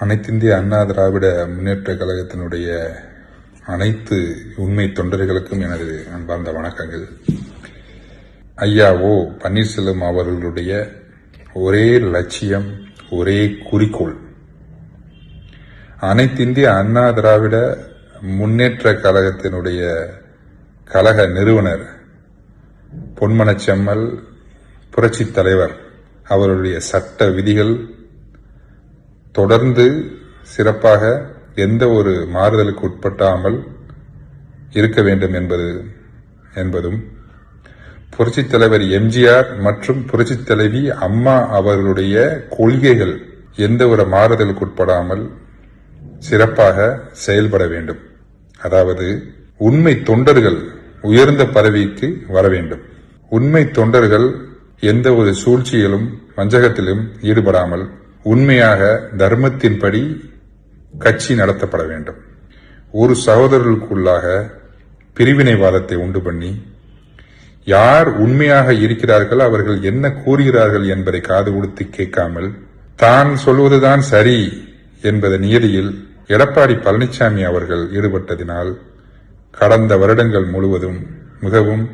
அனைத்திந்திய அண்ணா திராவிட முன்னேற்ற கழகத்தினுடைய அனைத்து உண்மை தொண்டர்களுக்கும் எனது அன்பார்ந்த வணக்கங்கள். ஐயா ஓ பன்னீர்செல்வம் அவர்களுடைய ஒரே லட்சியம் ஒரே குறிக்கோள். அனைத்திந்திய அண்ணா திராவிட முன்னேற்ற கழகத்தினுடைய கழக நிறுவனர் பொன்மனச்செம்மல் புரட்சித் தலைவர் அவருடைய சட்ட விதிகள் தொடர்ந்து சிறப்பாக எந்த ஒரு மாறுதலுக்கு உட்பட்டாமல் இருக்க வேண்டும் என்பது என்பதும் புரட்சித் தலைவர் எம்ஜிஆர் மற்றும் புரட்சித் தலைவி அம்மா அவர்களுடைய கொள்கைகள் எந்த ஒரு மாறுதலுக்கு உட்படாமல் சிறப்பாக செயல்பட வேண்டும். அதாவது உண்மை தொண்டர்கள் உயர்ந்த பதவிக்கு வர வேண்டும். உண்மை தொண்டர்கள் எந்த ஒரு சூழ்ச்சியிலும் வஞ்சகத்திலும் ஈடுபடாமல் உண்மையாக தர்மத்தின்படி கட்சி நடத்தப்பட வேண்டும். ஒரு சகோதரர்களுக்குள்ளாக பிரிவினைவாதத்தை உண்டு பண்ணி யார் உண்மையாக இருக்கிறார்கள் அவர்கள் என்ன கூறுகிறார்கள் என்பதை காது கொடுத்து கேட்காமல் தான் சொல்வதுதான் சரி என்பத நியதியில் எடப்பாடி பழனிசாமி அவர்கள் ஈடுபட்டதினால் கடந்த வருடங்கள் முழுவதும் மிகவும்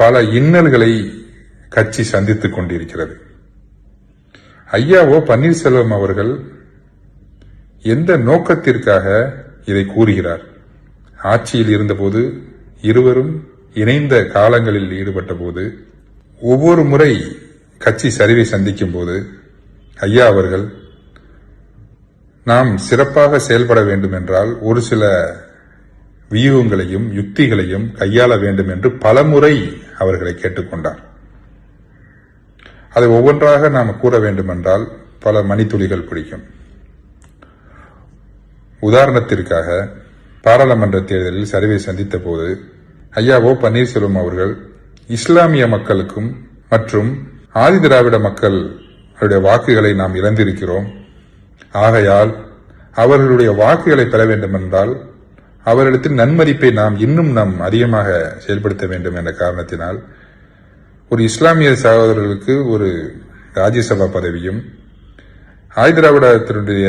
பல இன்னல்களை கட்சி சந்தித்துக் கொண்டிருக்கிறது. ஐயா ஓ பன்னீர்செல்வம் அவர்கள் எந்த நோக்கத்திற்காக இதை கூறுகிறார்? ஆட்சியில் இருந்தபோது இருவரும் இணைந்த காலங்களில் ஈடுபட்ட போது ஒவ்வொரு முறை கட்சி சரிவை சந்திக்கும் போது ஐயா அவர்கள் நாம் சிறப்பாக செயல்பட வேண்டும் என்றால் ஒரு சில வியூகங்களையும் யுக்திகளையும் கையாள வேண்டும் என்று பலமுறை அவர்களை கேட்டுக்கொண்டார். அதை ஒவ்வொன்றாக நாம் கூற வேண்டுமென்றால் பல மணித்துளிகள் பிடிக்கும். உதாரணத்திற்காக பாராளுமன்ற தேர்தலில் சரிவை சந்தித்த போது ஐயா ஓ பன்னீர்செல்வம் அவர்கள் இஸ்லாமிய மக்களுக்கும் மற்றும் ஆதி திராவிட மக்களுடைய வாக்குகளை நாம் இழந்திருக்கிறோம். ஆகையால் அவர்களுடைய வாக்குகளை பெற வேண்டுமென்றால் அவர்களிடத்தில் நன்மதிப்பை நாம் இன்னும் நாம் அதிகமாக செயல்படுத்த வேண்டும் என்ற காரணத்தினால் ஒரு இஸ்லாமிய சகோதரர்களுக்கு ஒரு ராஜ்யசபா பதவியும் ஆயுதிராவிடத்தினுடைய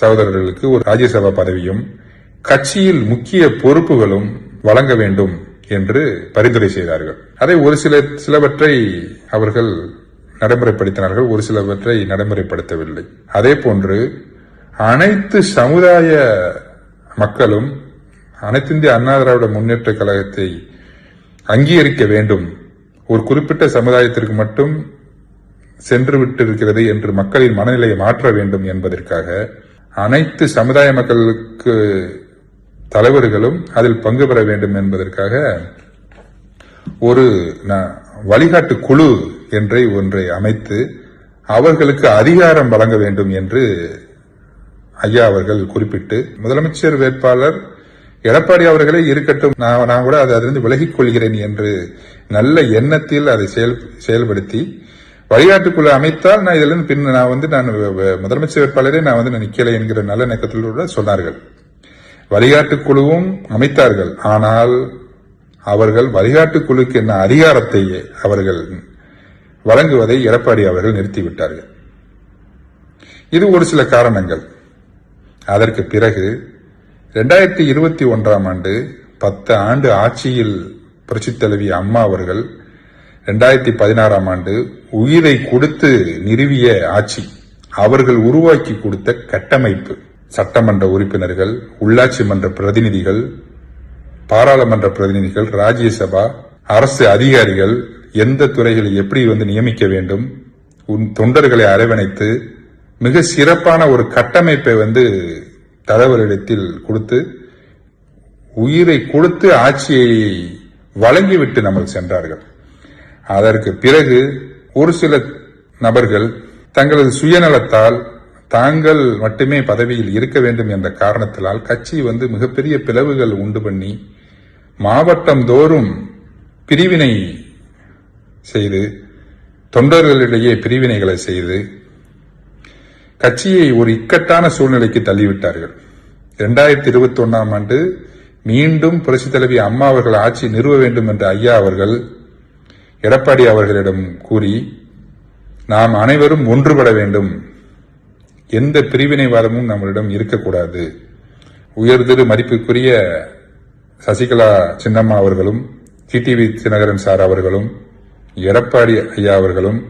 சகோதரர்களுக்கு ஒரு ராஜ்யசபா பதவியும் கட்சியில் முக்கிய பொறுப்புகளும் வழங்க வேண்டும் என்று பரிந்துரை செய்தார்கள். அதை ஒரு சில சிலவற்றை அவர்கள் நடைமுறைப்படுத்தினார்கள் ஒரு சிலவற்றை நடைமுறைப்படுத்தவில்லை. அதே போன்று அனைத்து சமுதாய மக்களும் அனைத்திந்திய அண்ணா திராவிட முன்னேற்ற கழகத்தை அங்கீகரிக்க வேண்டும் ஒரு குறிப்பிட்ட சமுதாயத்திற்கு மட்டும் சென்று விட்டிருக்கிறது என்று மக்களின் மனநிலையை மாற்ற வேண்டும் என்பதற்காக அனைத்து சமுதாய மக்களுக்கு தலைவர்களும் அதில் பங்கு பெற வேண்டும் என்பதற்காக ஒரு ந- வழிகாட்டு குழு என்றை ஒன்றை அமைத்து அவர்களுக்கு அதிகாரம் வழங்க வேண்டும் என்று ஐயா அவர்கள் குறிப்பிட்டு முதலமைச்சர் வேட்பாளர் எடப்பாடி அவர்களே இருக்கட்டும் நான் நான் கூட அதை அதிலிருந்து விலகிக் கொள்கிறேன் என்று நல்ல எண்ணத்தில் அதை செயல் செயல்படுத்தி வழிகாட்டுக்குழு அமைத்தால் நான் இதிலிருந்து பின் நான் வந்து நான் முதலமைச்சர் வேட்பாளரே நான் வந்து நான் நிக்கலை என்கிற நல்ல நோக்கத்தில் கூட சொன்னார்கள். வழிகாட்டுக்குழுவும் அமைத்தார்கள். ஆனால் அவர்கள் வழிகாட்டுக்குழுக்கு என்ன அதிகாரத்தை அவர்கள் வழங்குவதை எடப்பாடி அவர்கள் நிறுத்திவிட்டார்கள். இது ஒரு சில காரணங்கள். அதற்கு பிறகு ரெண்டாயிரத்தி இருபத்தி ஒன்றாம் ஆண்டு பத்து ஆண்டு ஆட்சியில் புரட்சித் தலைவி அம்மா அவர்கள் ரெண்டாயிரத்தி பதினாறாம் ஆண்டு உயிரை கொடுத்து நிறுவிய ஆட்சி அவர்கள் உருவாக்கி கொடுத்த கட்டமைப்பு. சட்டமன்ற உறுப்பினர்கள் உள்ளாட்சி மன்ற பிரதிநிதிகள் பாராளுமன்ற பிரதிநிதிகள் ராஜ்யசபா அரசு அதிகாரிகள் எந்த துறைகளில் எப்படி வந்து நியமிக்க வேண்டும் உன் தொண்டர்களை அரவணைத்து மிக சிறப்பான ஒரு கட்டமைப்பை வந்து தலைவரிடத்தில் கொடுத்து உயிரை கொடுத்து ஆட்சியை வழங்கிவிட்டு நம்ம சென்றார்கள். அதற்கு பிறகு ஒரு சில நபர்கள் தங்களது சுயநலத்தால் தாங்கள் மட்டுமே பதவியில் இருக்க வேண்டும் என்ற காரணத்தினால் கட்சி வந்து மிகப்பெரிய பிளவுகள் உண்டு பண்ணி மாவட்டம் தோறும் பிரிவினை செய்து தொண்டர்களிடையே பிரிவினைகளை செய்து கட்சியை ஒரு இக்கட்டான சூழ்நிலைக்கு தள்ளிவிட்டார்கள். இரண்டாயிரத்தி இருபத்தி ஒன்னாம் ஆண்டு மீண்டும் புரட்சி தலைவி அம்மா அவர்கள் ஆட்சி நிறுவ வேண்டும் என்ற ஐயா அவர்கள் எடப்பாடி அவர்களிடம் கூறி நாம் அனைவரும் ஒன்றுபட வேண்டும். எந்த பிரிவினைவாதமும் நம்மளிடம் இருக்கக்கூடாது. உயர்திரு மதிப்புக்குரிய சசிகலா சின்னம்மா அவர்களும் டிடிவி தினகரன் சார் அவர்களும் எடப்பாடி ஐயா அவர்களும்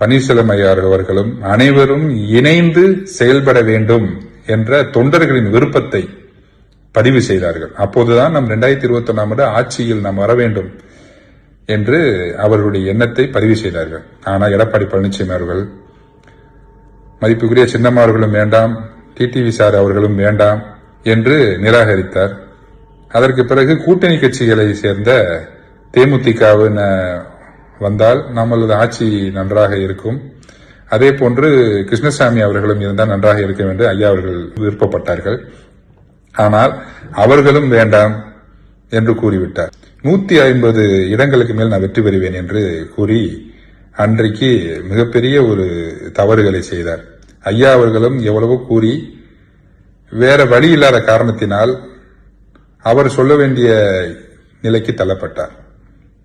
பன்னீர்செல்வம் ஐயா அவர்களும் அனைவரும் இணைந்து செயல்பட வேண்டும் என்ற தொண்டர்களின் விருப்பத்தை பதிவு செய்தார்கள். அப்போதுதான் நம் ரெண்டாயிரத்தி இருபத்தி ஒன்னாம் ஆண்டு ஆட்சியில் நாம் வர வேண்டும் என்று அவர்களுடைய எண்ணத்தை பதிவு செய்தார்கள். ஆனால் எடப்பாடி பழனிசாமி அவர்கள் மதிப்புக்குரிய சின்னம்மா அவர்களும் வேண்டாம் டிடிவி சார் அவர்களும் வேண்டாம் என்று நிராகரித்தார். அதற்கு பிறகு கூட்டணி கட்சிகளை சேர்ந்த தேமுதிகவின் வந்தால் நம்மளது ஆட்சி நன்றாக இருக்கும். அதே போன்று கிருஷ்ணசாமி அவர்களும் இருந்தால் நன்றாக இருக்கும் என்று ஐயா அவர்கள் விருப்பப்பட்டார்கள். ஆனால் அவர்களும் வேண்டாம் என்று கூறிவிட்டார். நூத்தி ஐம்பது இடங்களுக்கு மேல் நான் வெற்றி பெறுவேன் என்று கூறி அன்றைக்கு மிகப்பெரிய ஒரு தவறுகளை செய்தார். ஐயா அவர்களும் எவ்வளவோ கூறி வேற வழி இல்லாத காரணத்தினால் அவர் சொல்ல வேண்டிய நிலைக்கு தள்ளப்பட்டார்.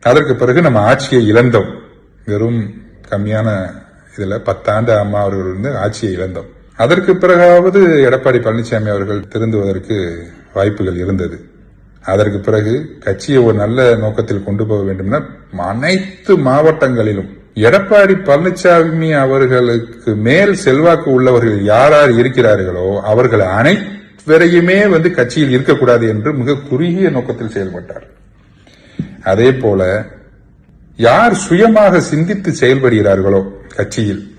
அதற்கு பிறகு நம்ம ஆட்சியை இழந்தோம். வெறும் கம்மியான இதில் பத்தாண்டு அம்மா அவர்கள் இருந்து ஆட்சியை இழந்தோம். அதற்கு பிறகாவது எடப்பாடி பழனிசாமி அவர்கள் திருந்துவதற்கு வாய்ப்புகள் இருந்தது. அதற்கு பிறகு கட்சியை ஒரு நல்ல நோக்கத்தில் கொண்டு போக வேண்டும்னா அனைத்து மாவட்டங்களிலும் எடப்பாடி பழனிசாமி அவர்களுக்கு மேல் செல்வாக்கு உள்ளவர்கள் யார் யார் இருக்கிறார்களோ அவர்கள் அனைவரையுமே வந்து கட்சியில் இருக்கக்கூடாது என்று மிக குறுகிய நோக்கத்தில் செயல்பட்டார். அதே போல யார் சுயமாக சிந்தித்து செயல்படுகிறார்களோ கட்சியில்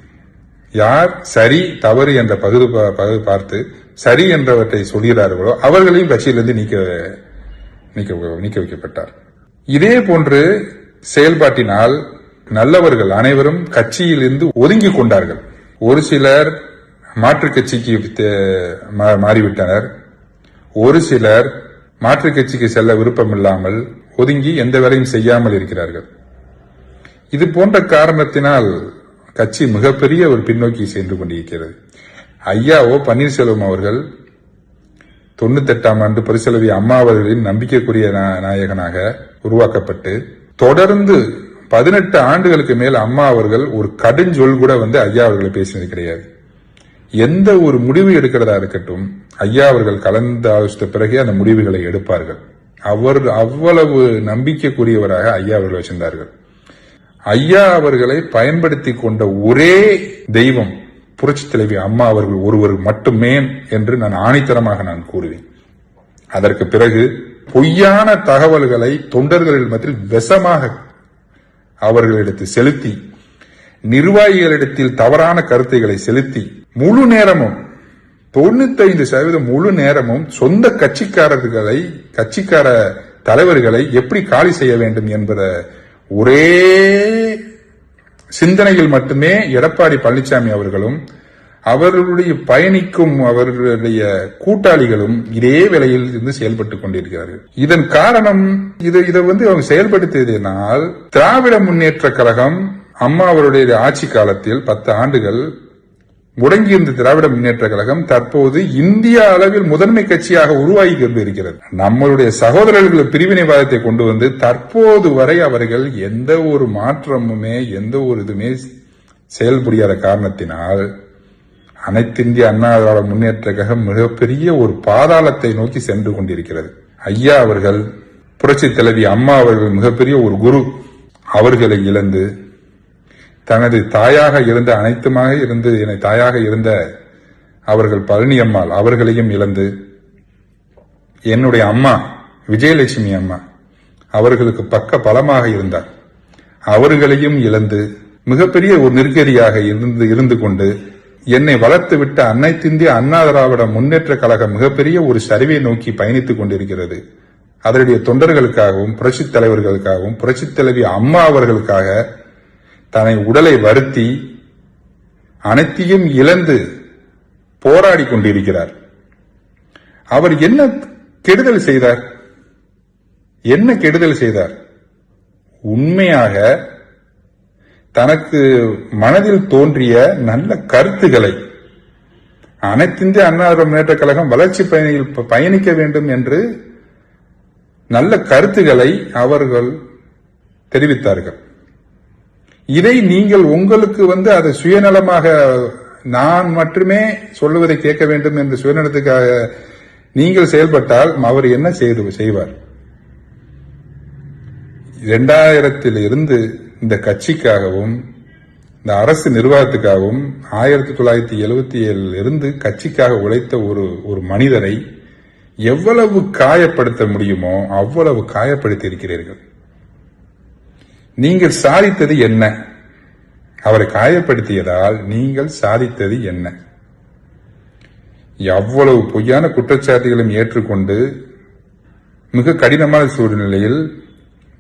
யார் சரி தவறு என்ற பகுதி பா- பார்த்து சரி என்றவற்றை சொல்கிறார்களோ அவர்களையும் கட்சியிலிருந்து நீக்க நீக்க நீக்க வைக்கப்பட்டார். இதே போன்று செயல்பாட்டினால் நல்லவர்கள் அனைவரும் கட்சியிலிருந்து ஒதுங்கி கொண்டார்கள். ஒரு சிலர் மாற்றுக் கட்சிக்கு தே- மா- மாறிவிட்டனர். ஒரு சிலர் மாற்றுக் கட்சிக்கு செல்ல விருப்பமில்லாமல் ஒதுங்கி எந்த வேலையும் செய்யாமல் இருக்கிறார்கள். இது போன்ற காரணத்தினால் கட்சி மிகப்பெரிய ஒரு பின்னோக்கி சென்று கொண்டிருக்கிறது. ஐயாவோ பன்னீர்செல்வம் அவர்கள் தொண்ணூத்தெட்டாம் ஆண்டு பரிசலவி அம்மா அவர்களின் நம்பிக்கைக்குரிய நாயகனாக உருவாக்கப்பட்டு தொடர்ந்து பதினெட்டு ஆண்டுகளுக்கு மேல் அம்மா அவர்கள் ஒரு கடுஞ்சொல் கூட வந்து ஐயா அவர்களை பேசினது கிடையாது. எந்த ஒரு முடிவு எடுக்கிறதா இருக்கட்டும் ஐயா அவர்கள் கலந்து ஆலோசித்த பிறகே அந்த முடிவுகளை எடுப்பார்கள். அவர் அவ்வளவு நம்பிக்கைக்குரியவராக ஐயா அவர்கள் வச்சிருந்தார்கள். ஐயா அவர்களை பயன்படுத்தி கொண்ட ஒரே தெய்வம் புரட்சி தலைவி அம்மா அவர்கள் ஒருவர் மட்டுமே என்று நான் ஆணித்தரமாக நான் கூறுவேன். அதற்கு பிறகு பொய்யான தகவல்களை தொண்டர்களின் மத்தியில் விஷமாக அவர்களிடத்தில் செலுத்தி நிர்வாகிகளிடத்தில் தவறான கருத்துக்களை செலுத்தி முழு நேரமும் தொண்ணூத்தைந்து சதவீதம் முழு நேரமும் சொந்த கட்சிக்காரர்களை கட்சிக்கார தலைவர்களை எப்படி காலி செய்ய வேண்டும் என்பத ஒரே சிந்தனையில் மட்டுமே எடப்பாடி பழனிசாமி அவர்களும் அவர்களுடைய பயணிக்கும் அவர்களுடைய கூட்டாளிகளும் இதே வேளையில் இருந்து செயல்பட்டுக் கொண்டிருக்கிறார்கள். இதன் காரணம் இது இதை வந்து அவங்க செயல்படுத்தியதனால் திராவிட முன்னேற்ற கழகம் அம்மா அவருடைய ஆட்சி காலத்தில் பத்து ஆண்டுகள் முடங்கியிருந்த திராவிட முன்னேற்ற கழகம் தற்போது இந்திய அளவில் முதன்மை கட்சியாக உருவாகி கொண்டு இருக்கிறது. நம்மளுடைய சகோதரர்கள் பிரிவினைவாதத்தை கொண்டு வந்து தற்போது வரை அவர்கள் எந்த ஒரு மாற்றமுமே எந்த ஒரு இதுமே செயல்புரியாத காரணத்தினால் அனைத்திந்திய அண்ணா திராவிட முன்னேற்ற கழகம் மிகப்பெரிய ஒரு பாதாளத்தை நோக்கி சென்று கொண்டிருக்கிறது. ஐயா அவர்கள் புரட்சி தலைவி அம்மா அவர்கள் மிகப்பெரிய ஒரு குரு. அவர்களை இழந்து தனது தாயாக இருந்த அனைத்துமாக இருந்து என்னை தாயாக இருந்த அவர்கள் பழனி அம்மாள் அவர்களையும் இழந்து என்னுடைய அம்மா விஜயலட்சுமி அம்மா அவர்களுக்கு பக்க பலமாக இருந்தார். அவர்களையும் இழந்து மிகப்பெரிய ஒரு நெருக்கடியாக இருந்து இருந்து கொண்டு என்னை வளர்த்து விட்ட அன்னைத்திந்திய அண்ணா திராவிட முன்னேற்ற கழகம் மிகப்பெரிய ஒரு சரிவை நோக்கி பயணித்துக் கொண்டிருக்கிறது. அதனுடைய தொண்டர்களுக்காகவும் புரட்சித் தலைவர்களுக்காகவும் புரட்சித் தலைவி அம்மா அவர்களுக்காக தன்னை உடலை வருத்தி அனைத்தையும் இழந்து போராடி கொண்டிருக்கிறார். அவர் என்ன கெடுதல் செய்தார்? என்ன கெடுதல் செய்தார்? உண்மையாக தனக்கு மனதில் தோன்றிய நல்ல கருத்துக்களை அனைத்திந்திய அண்ணா முன்னேற்ற கழகம் வளர்ச்சி பயணியில் பயணிக்க வேண்டும் என்று நல்ல கருத்துக்களை அவர்கள் தெரிவித்தார்கள். இதை நீங்கள் உங்களுக்கு வந்து அதை சுயநலமாக நான் மட்டுமே சொல்லுவதை கேட்க வேண்டும் என்று சுயநலத்துக்காக நீங்கள் செயல்பட்டால் அவர் என்ன செய்து செய்வார்? இரண்டாயிரத்தில் இருந்து இந்த கட்சிக்காகவும் இந்த அரசு நிர்வாகத்துக்காகவும் ஆயிரத்தி தொள்ளாயிரத்தி எழுபத்தி ஏழில் இருந்து கட்சிக்காக உழைத்த ஒரு ஒரு மனிதரை எவ்வளவு காயப்படுத்த முடியுமோ அவ்வளவு காயப்படுத்தி இருக்கிறீர்கள் நீங்கள் சாதித்தது என்ன? அவரை காயப்படுத்தியதால் நீங்கள் சாதித்தது என்ன? எவ்வளவு பொய்யான குற்றச்சாட்டுகளையும் ஏற்றுக்கொண்டு மிக கடினமான சூழ்நிலையில்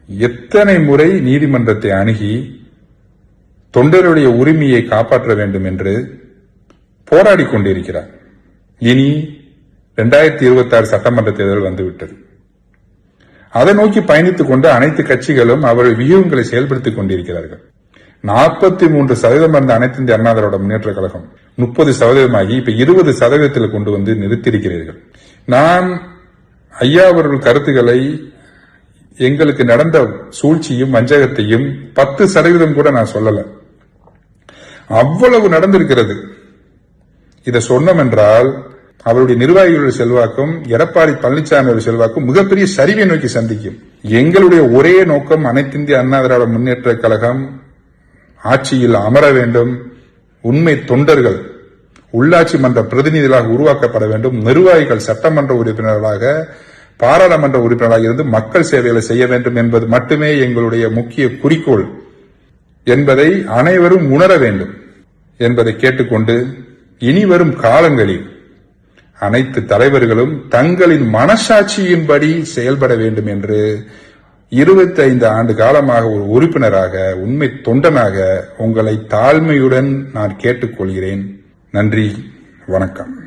எத்தனை முறை நீதிமன்றத்தை அணுகி தொண்டருடைய உரிமையை காப்பாற்ற வேண்டும் என்று போராடி கொண்டிருக்கிறார். இனி இரண்டாயிரத்தி இருபத்தி ஆறு சட்டமன்ற தேர்தல் வந்துவிட்டது. அதை நோக்கி பயணித்துக் கொண்டு அனைத்து கட்சிகளும் அவர்கள் வியூகங்களை செயல்படுத்திக் கொண்டிருக்கிறார்கள். நாற்பத்தி மூன்று சதவீதம் இருந்த அனைத்து இந்திய அண்ணா முன்னேற்ற கழகம் முப்பது சதவீதமாகி இப்ப இருபது சதவீதத்தில் கொண்டு வந்து நிறுத்தியிருக்கிறீர்கள். நான் ஐயா அவர்கள் கருத்துக்களை எங்களுக்கு நடந்த சூழ்ச்சியும் வஞ்சகத்தையும் பத்து சதவீதம் கூட நான் சொல்லல. அவ்வளவு நடந்திருக்கிறது. இதை சொன்னோம் என்றால் அவருடைய நிர்வாகிகளுடைய செல்வாக்கும் எடப்பாடி பழனிசாமியோட செல்வாக்கும் மிகப்பெரிய சரிவை நோக்கி சந்திக்கும். எங்களுடைய ஒரே நோக்கம் அனைத்திந்திய அண்ணா திராவிட முன்னேற்ற கழகம் ஆட்சியில் அமர வேண்டும். உண்மை தொண்டர்கள் உள்ளாட்சி மன்ற பிரதிநிதிகளாக உருவாக்கப்பட வேண்டும். நிர்வாகிகள் சட்டமன்ற உறுப்பினர்களாக பாராளுமன்ற உறுப்பினராக இருந்து மக்கள் சேவைகளை செய்ய வேண்டும் என்பது மட்டுமே எங்களுடைய முக்கிய குறிக்கோள் என்பதை அனைவரும் உணர வேண்டும் என்பதை கேட்டுக்கொண்டு இனி வரும் காலங்களில் அனைத்து தலைவர்களும் தங்களின் மனசாட்சியின்படி செயல்பட வேண்டும் என்று இருபத்தைந்து ஆண்டு காலமாக ஒரு உறுப்பினராக உண்மை தொண்டனாக உங்களை தாழ்மையுடன் நான் கேட்டுக்கொள்கிறேன். நன்றி வணக்கம்.